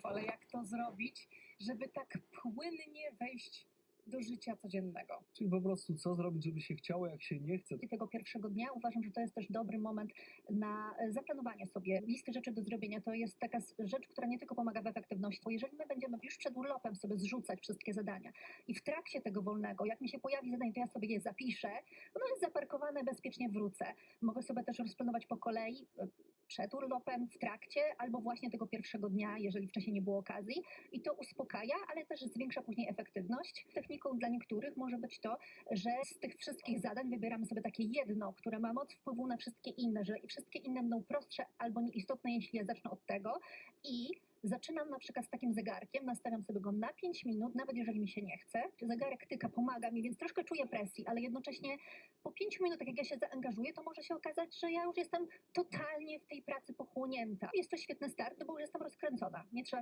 pomysłów, ale jak to zrobić, żeby tak płynnie wejść do życia codziennego? Czyli po prostu co zrobić, żeby się chciało, jak się nie chce. tego pierwszego dnia uważam, że to jest też dobry moment na zaplanowanie sobie listy rzeczy do zrobienia. To jest taka rzecz, która nie tylko pomaga w efektywności, bo jeżeli my będziemy już przed urlopem sobie zrzucać wszystkie zadania i w trakcie tego wolnego, jak mi się pojawi zadanie, to ja sobie je zapiszę, ono jest zaparkowane, bezpiecznie wrócę. Mogę sobie też rozplanować po kolei przed urlopem, w trakcie, albo właśnie tego pierwszego dnia, jeżeli wcześniej nie było okazji. I to uspokaja, ale też zwiększa później efektywność. Techniką dla niektórych może być to, że z tych wszystkich zadań wybieramy sobie takie jedno, które ma moc wpływu na wszystkie inne, że wszystkie inne będą prostsze albo nieistotne, jeśli ja zacznę od tego. I zaczynam na przykład z takim zegarkiem, nastawiam sobie go na 5 minut, nawet jeżeli mi się nie chce. Zegarek tyka, pomaga mi, więc troszkę czuję presji, ale jednocześnie po 5 minutach, jak ja się zaangażuję, to może się okazać, że ja już jestem totalnie w tej pracy pochłonięta. Jest to świetny start, bo już jestem rozkręcona. Nie trzeba